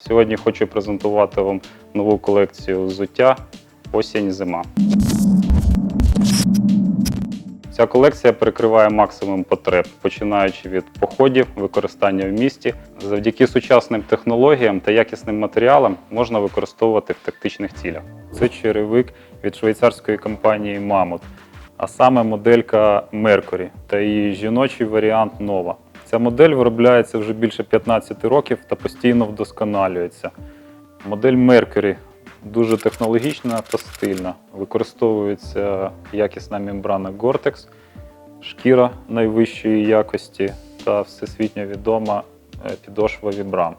Сьогодні хочу презентувати вам нову колекцію взуття осінь-зима. Ця колекція перекриває максимум потреб, починаючи від походів, використання в місті. Завдяки сучасним технологіям та якісним матеріалам можна використовувати в тактичних цілях. Це черевик від швейцарської компанії Mammoth, а саме моделька Mercury та її жіночий варіант Nova. Ця модель виробляється вже більше 15 років та постійно вдосконалюється. Модель Mercury дуже технологічна та стильна. Використовується якісна мембрана Gore-Tex, шкіра найвищої якості та всесвітньо відома е, підошва Vibram.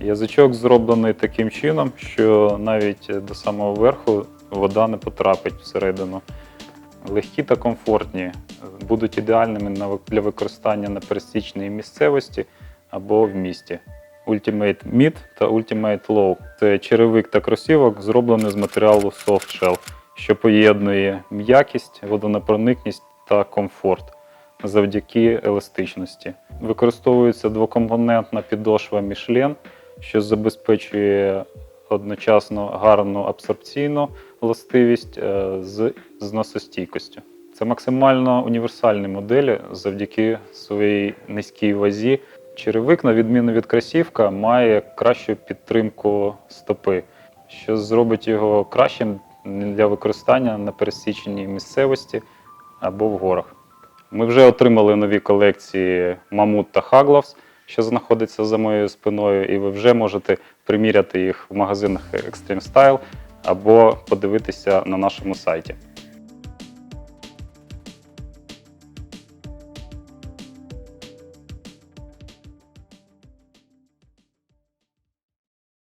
Язичок зроблений таким чином, що навіть до самого верху вода не потрапить всередину. Легкі та комфортні, будуть ідеальними для використання на пересічній місцевості або в місті. Ultimate Mid та Ultimate Low це черевик та кросівок, зроблені з матеріалу Soft Shell, що поєднує м'якість, водонепроникність та комфорт завдяки еластичності. Використовується двокомпонентна підошва Michelin, що забезпечує одночасно гарну абсорбційну властивість е, з зносостійкістю. Це максимально універсальні моделі завдяки своїй низькій вазі. Черевик, на відміну від кросівка, має кращу підтримку стопи, що зробить його кращим для використання на пересіченій місцевості або в горах. Ми вже отримали нові колекції Мамут та Хагловс, що знаходиться за моєю спиною, і ви вже можете приміряти їх в магазинах Extreme Style або подивитися на нашому сайті.